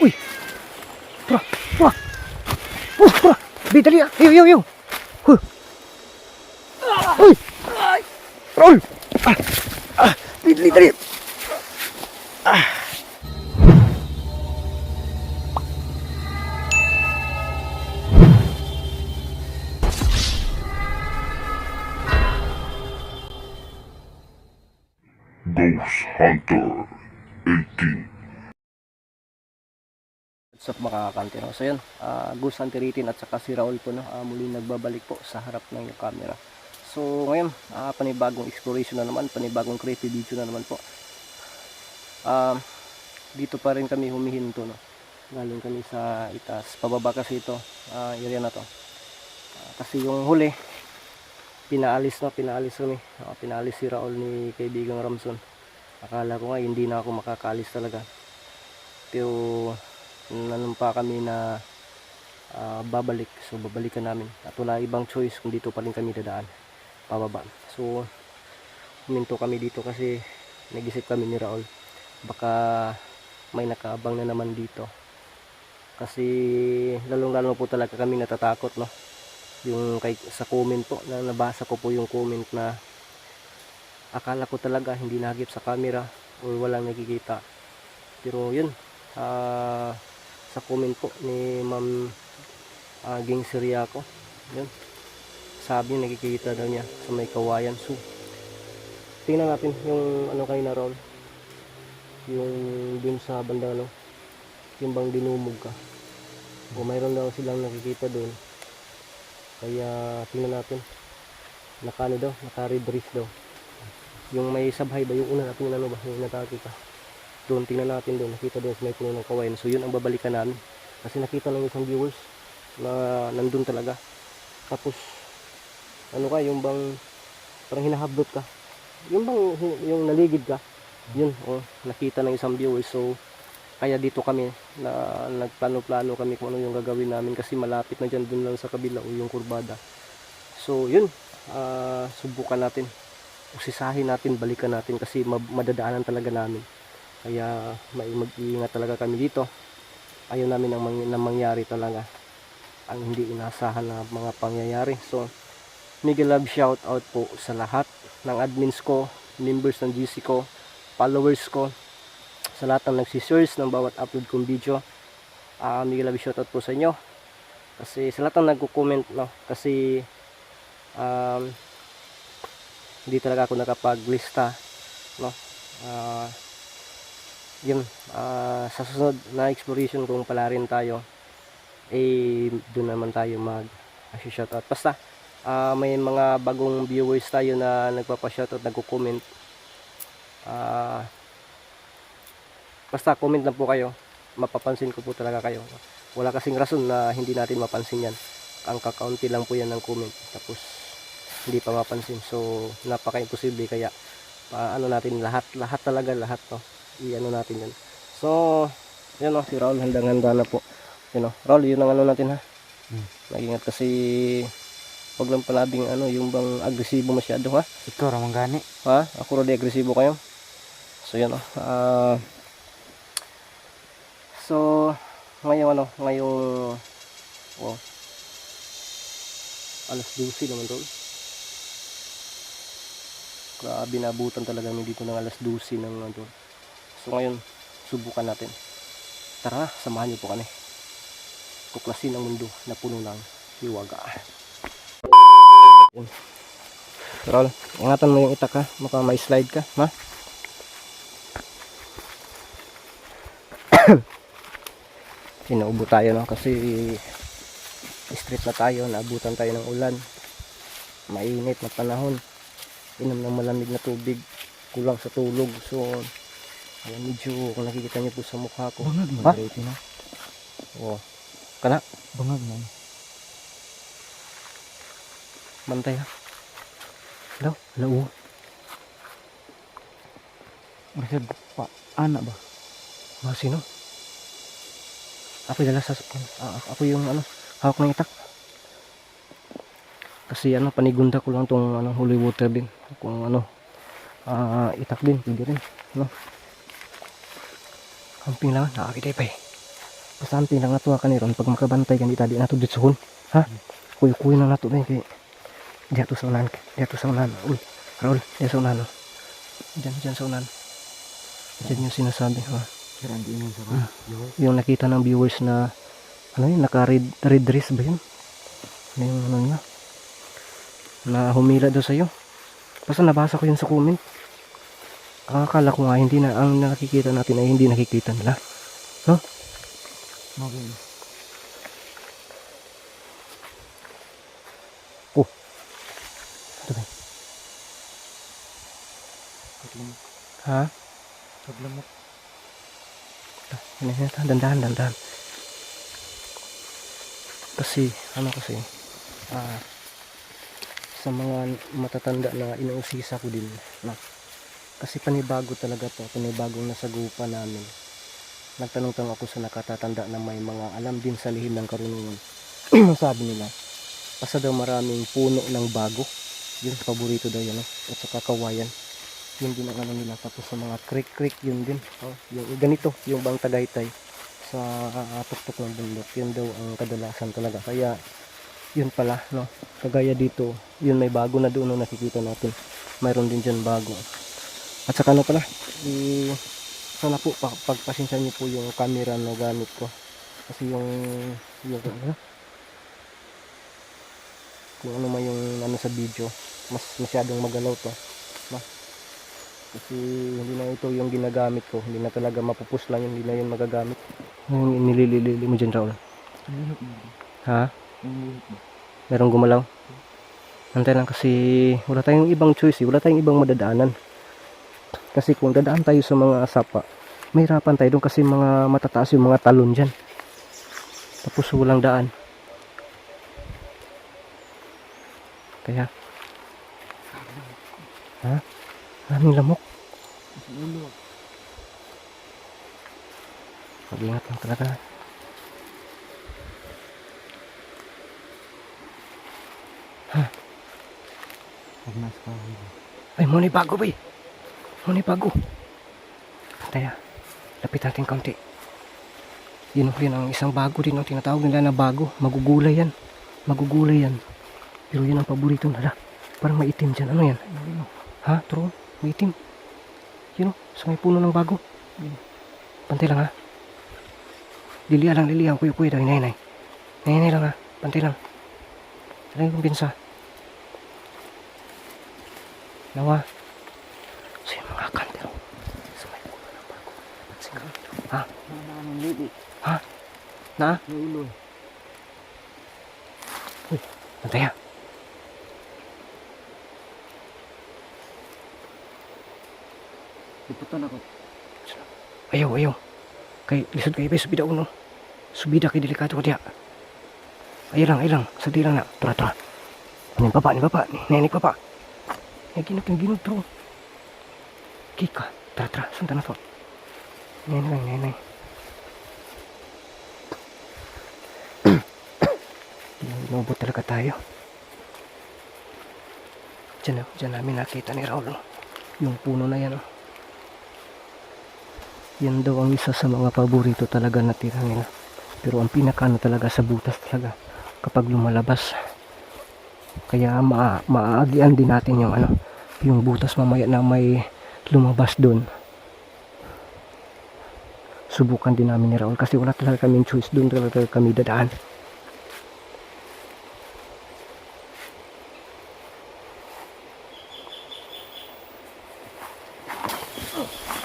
Uy! Tara! Tara! Oh, tara! Bi, dali ah! Iyo, iyo, iyo! Huh! Uy! Roll! Ah! Ah! Dali! Ah! Ghost Hunter 18. What's up mga kakante no? So yun, uh, Hunter 18 at saka si Raul po no, ah, muli nagbabalik po sa harap ng yung camera. So ngayon, ah, panibagong exploration na naman, panibagong creepy video na naman po. Um, dito pa rin kami humihinto no. Galing kami sa itaas. Pababa kasi ito, ah, area na to. Ah, kasi yung huli, pinaalis no, pinaalis kami. Ah, pinaalis si Raul ni kaibigang Ramson. Akala ko nga hindi na ako makakaalis talaga. Pero nanumpa kami na ah, babalik. So babalikan namin. At wala ibang choice kung dito pa rin kami dadaan. Pababa. So huminto kami dito kasi nag-isip kami ni Raul baka may nakaabang na naman dito. Kasi lalong lalo po talaga kami natatakot no? Yung kay, sa comment po na nabasa ko po yung comment na akala ko talaga hindi nagip sa camera or walang nakikita. Pero yun ah sa comment po ni Ma'am uh, Ging Siriaco. Yun. Sabi niya nakikita daw niya sa may kawayan. So, tingnan natin yung ano kanina Ron. Yung dun sa banda no. Yung bang dinumog ka. O mayroon daw silang nakikita doon. Kaya tingnan natin. Naka ano daw, naka red wrist daw. Yung may sabhay ba yung una natin ano ba, yung natake ka doon tingnan natin doon. Nakita doon sa may puno ng kawayan so yun ang babalikan namin. Kasi nakita ng isang viewers na nandun talaga. Tapos ano ka yung bang parang hinahablot ka. Yung bang yung naligid ka. Yun oh, nakita ng isang viewers. So kaya dito kami na nagplano-plano kami kung ano yung gagawin namin kasi malapit na dyan dun lang sa kabila o yung kurbada. So yun ah, subukan natin. Usisahin natin balikan natin kasi ma- madadaanan talaga namin kaya may mag-iingat talaga kami dito. Ayaw namin ang mang- na mangyari talaga ang hindi inasahan na mga pangyayari. So mega love shout out po sa lahat ng admins ko members ng GC ko followers ko sa lahat ng nagsisearch ng bawat upload kong video. Uh, mega love shout out po sa inyo. Kasi sa lahat ng nagko-comment no? Kasi um, hindi talaga ako nakapaglista no? Ah yun ah, sa susunod na exploration kung pala rin tayo eh doon naman tayo mag shoutout basta ah, may mga bagong viewers tayo na nagpapa-shoutout nagko-comment. Ah basta comment lang po kayo. Mapapansin ko po talaga kayo. Wala kasing rason na hindi natin mapansin yan. Ang kakaunti lang po yan ng comment. Tapos hindi pa mapansin. So napaka imposible kaya ah, ano natin lahat lahat talaga lahat to i-ano natin yan. So, yan o, si Raul handang-handa na po. Yan o, Raul, yun ang ano natin ha. Hmm. Mag-ingat kasi wag lang palabing ano, yung bang agresibo masyado ha. Ikaw ramang gani. Ha? Ako rin agresibo kayo. So, yan o. Ah, so, ngayon ano, ngayong oh, alas 12 naman tol. Grabe nabutan talaga dito ng alas 12 ng ano, So ngayon, subukan natin. Tara, samahan niyo po kami. Tuklasin ang mundo na puno ng hiwaga. Yun. Rol, ingatan mo yung itak ha. Maka may slide ka, ha? Sinaubo tayo no kasi street na tayo, naabutan tayo ng ulan. Mainit na panahon. Inom ng malamig na tubig. Kulang sa tulog. So, Ayan, medyo kung nakikita niyo po sa mukha ko. Bangag man Ha? ha? na. Oh. Kana, Bangag man. mantay ha. Hello? Hello? Masyad pa. Ana ba? Mga sino? Ako yung dala sa... ah, ako yung ano, hawak ng itak. Kasi ano, panigunda ko lang tong ano, holy water din. Kung ano, ah, itak din, pwede rin. No? Kamping lang, nakakita pa eh. Pasampi lang nato ka ni ron pag makabantay kan di nato ditsuhon. Ha? Kuy-kuy na nato na kay Diya to sa unan. Diya to sa unan. Uy, Raul, diya sa unan. oh. Diyan, diyan sa unan. Diyan yung sinasabi. Ha? Sa Hmm. Yung nakita ng viewers na ano yun, naka-red red dress ba yun? Ano yung ano niya? Na humila daw sa'yo. Basta nabasa ko yun sa comment. Ang akala ko nga hindi na, ang nakikita natin ay hindi nakikita nila. Okay. Ito ba? Paglamok. Ha? Paglamok. Ano yun? Dandahan, dandahan. Kasi, ano kasi, ah, sa mga matatanda na inuusisa ko din, na, kasi panibago talaga to, panibagong nasagupa namin. Nagtanong-tanong ako sa nakatatanda na may mga alam din sa lihim ng karunungan. Sabi nila, basta daw maraming puno ng bago. Yun, paborito daw yan, at saka kawayan. Yun din ang ano nila. Tapos sa mga creek-creek, yun din. Oh, yung ganito, yung bang tagaytay sa uh, tuktok ng bundok. Yun daw ang kadalasan talaga. Kaya, yun pala, no? Kagaya dito, yun may bago na doon no, nakikita natin. Mayroon din dyan bago. At saka ano pala, i sana po pa, pagpasensya niyo po yung camera na gamit ko. Kasi yung, yung ano, kung ano man yung ano sa video, mas masyadong magalaw to. No? Kasi hindi na ito yung ginagamit ko. Hindi na talaga mapupus lang yun. Hindi na yun magagamit. Yung nililili mo dyan, Raul. Ha? Merong gumalaw? Antay lang kasi wala tayong ibang choice. eh. Wala tayong ibang madadaanan. Kasi kung dadaan tayo sa mga sapa, mahirapan tayo doon kasi mga matataas yung mga talon dyan. Tapos walang daan. Kaya, ha? Maraming lamok. Mag-ingat lang talaga. Kahoy. Ay, muna bago ba eh. Muna bago. Taya, lapit natin kaunti. Yun din ang isang bago din ang tinatawag nila na bago. Magugulay yan. Magugulay yan. Pero yun ang paborito nila. Parang maitim dyan. Ano yan? Ha? True? Maitim. Yun o, sa may puno ng bago. Pantay lang ha. Lilia lang, lilia. Kuya, kuya daw. Inay, inay. Inay, inay lang ha. Pantay lang. Talagang pinsa. Nawa. So yung mga kantero. Sa may puno ng bago. Pansin ka. Ha? Nananong libi. Na? Sa ulo. Pantay ha. Iputan ako. Ayaw, ayaw. Kay, lisod kayo ba? Subida uno. Subida kay delikado ko diya. Ayaw lang, ayaw lang. Sagdi lang na. Tura, tura. Ni papa, ni papa. Ni nenek papa. Ni ginot, ni ginot, bro. Kika. Tara, tara. Sunta na to. Nenay lang, nenay. Inubot talaga tayo. Diyan. Diyan namin nakita ni Raul. oh. Yung puno na yan, oh. Yan daw ang isa sa mga paborito talaga na tira. Pero ang pinakano talaga sa butas talaga kapag lumalabas. Kaya ma maaagian din natin yung ano, yung butas mamaya na may lumabas doon. Subukan din namin ni Raul kasi wala talaga kaming choice doon talaga kami dadaan.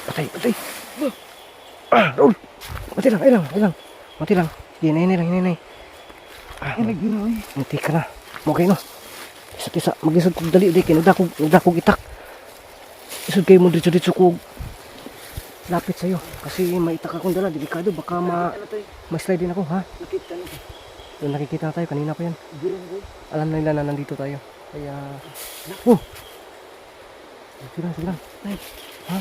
Patay, patay. Ah, Raul. Mati lang, ay lang, ay lang. Mati lang. Yan, yan, yan, yan, yan. Ah, Ay, nagiro eh. Munti ka na. Mo kayo no. Isa't isa. Mag-isod kong dali. Di kayo. Nagdakog, nagdakog itak. Isod kayo mo dito dito ko. Lapit sa'yo. Kasi may itak akong dala. Delikado. Baka ma... Ma-slide din ako, ha? Nakita na. Doon nakikita na tayo. Kanina pa yan. Alam na nila na nandito tayo. Kaya... Oh! Sige lang, sige lang. Ha?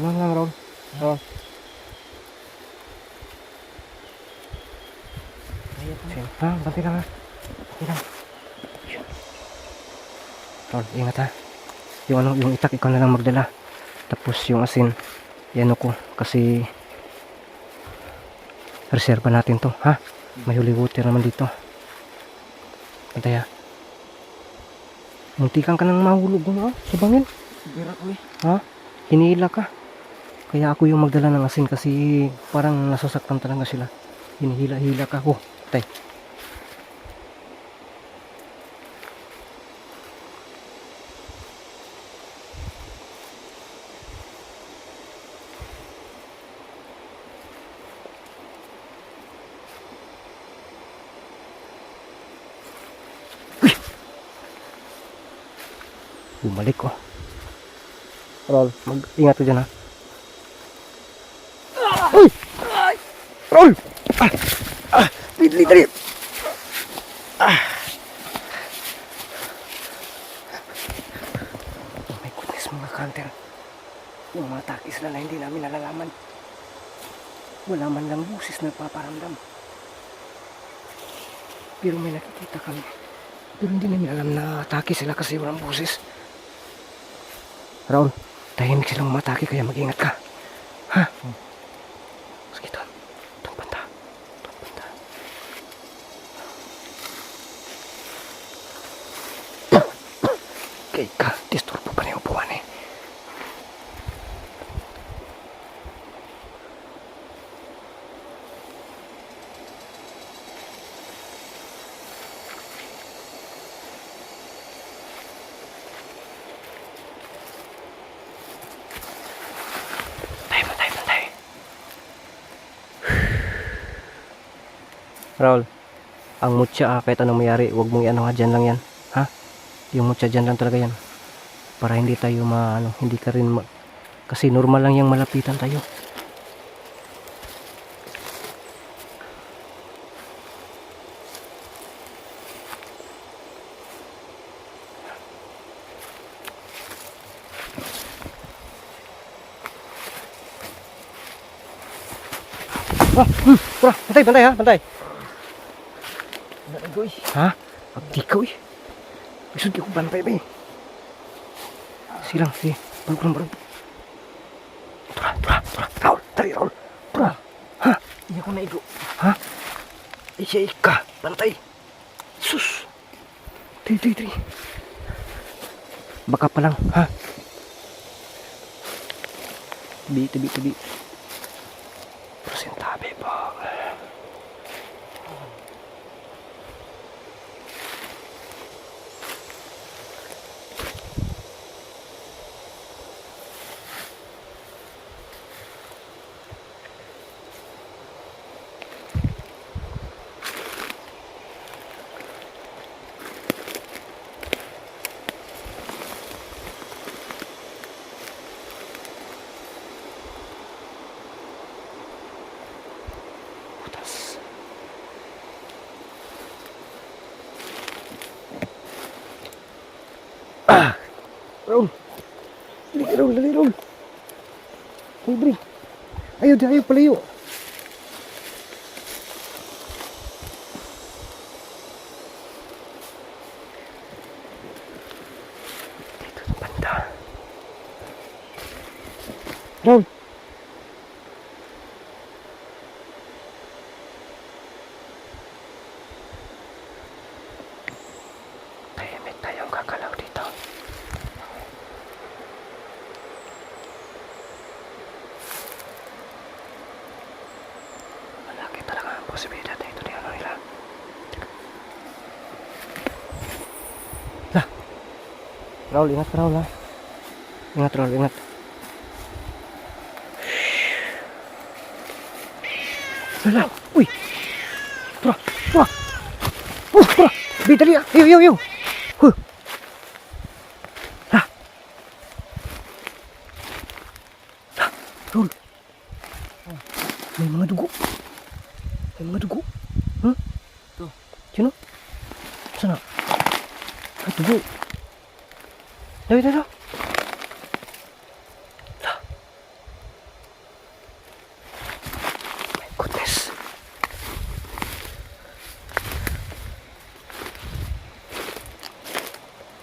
Ano lang, Raul? Raul. Sige, ha? Banti lang, ha? Lang. Yun. Raul, ingat, ha? Yung ano, yung itak, ikaw na lang magdala. Tapos yung asin, yan ko kasi reserva natin to, ha? May holy water naman dito. Pantay ha. Muntikan ka nang mahulog mo, ha? Sa bangin. Bira ko eh. Ha? Hinila ka. Kaya ako yung magdala ng asin kasi parang nasasaktan talaga sila. Hinihila-hila ka. Oh, tay. Bumalik oh. Roll, mag-ingat ka dyan ha. Uy! Roll! Ah! Ah! Dali, dali! Ah! Oh my goodness mga kanter. Yung mga takis na na hindi namin nalalaman. Wala man lang busis na paparamdam. Pero may nakikita kami. Pero hindi namin alam na atake sila kasi walang busis. Raul, tahimik silang matake kaya mag-ingat ka. Ha? Sige, Ton. Ton, banda. Ton, banda. Kay ka, disturbo pa na yung upuan eh. Patay, patay, patay. Raul, ang mutya ah, kahit anong mayari, huwag mong iano ha, dyan lang yan. Ha? Yung mutya dyan lang talaga yan. Para hindi tayo ma, ano, hindi ka rin ma, kasi normal lang yung malapitan tayo. Ah, hmm, tara, bantay, bantay ha, bantay. Eh. Ha? Pagtikaw eh. Isod di ko bantay ba eh. Silang, sige. Barog lang, barog. Tara, tara, tara. Raul, tari, Raul. Tara. Ha? Hindi ako naigo. Ha? Isya ika, bantay. Sus. Tiri, tiri, tiri. Baka pa lang, ha? Tabi, tabi, tabi. Porsintabi po. Putas. Ah! Raul! Dali, Raul, dali, Bri! Ayaw, di, ayaw, palayo! Dito sa banda. Raul! Raul, ingat Raul ha. Ingat Raul, ingat. Tara! Tara! Uh! Bidali ah! Ayaw, ayaw, ayaw! Huh! Lah! Lah! Raul! May mga dugo. May mga dugo. Hmm? Ito. Sino? Sana? Ay, dugo. Daw, daw, daw.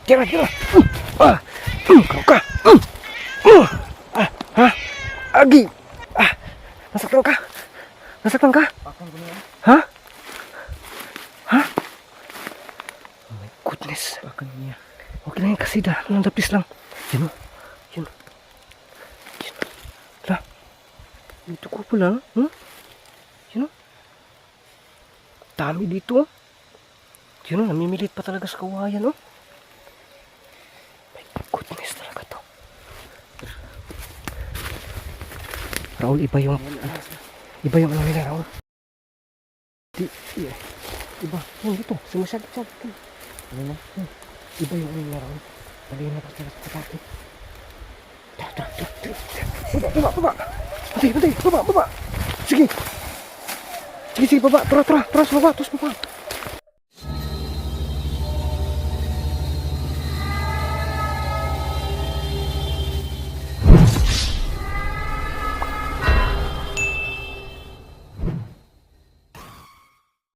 Tira, tira. Ah, kau ka. Ah, ha? Agi. Ah, nasaktan ka? Nasaktan ka? Ha? Ha? Oh my goodness. Bakit niya? Okay lang yan kasi dahan lang dapis lang. Yun o. Yun. Yun. Tara. Dito ko pala. Hmm? Yun o. Dami dito oh. o. Yun o. Namimilit pa talaga sa kawayan o. My goodness talaga to. Raul, iba yung... Iba yung ano nila, Raul. Di. Iba. Yung dito. Sumasagit-sagit. Ano na? Hmm. Iba yung ano Raul. Bali na talaga sa kapatid. Baba, baba, baba. Hati, hati, baba, baba. Sige. Sige, sige, baba. Tara, tara, tara, baba, terus baba.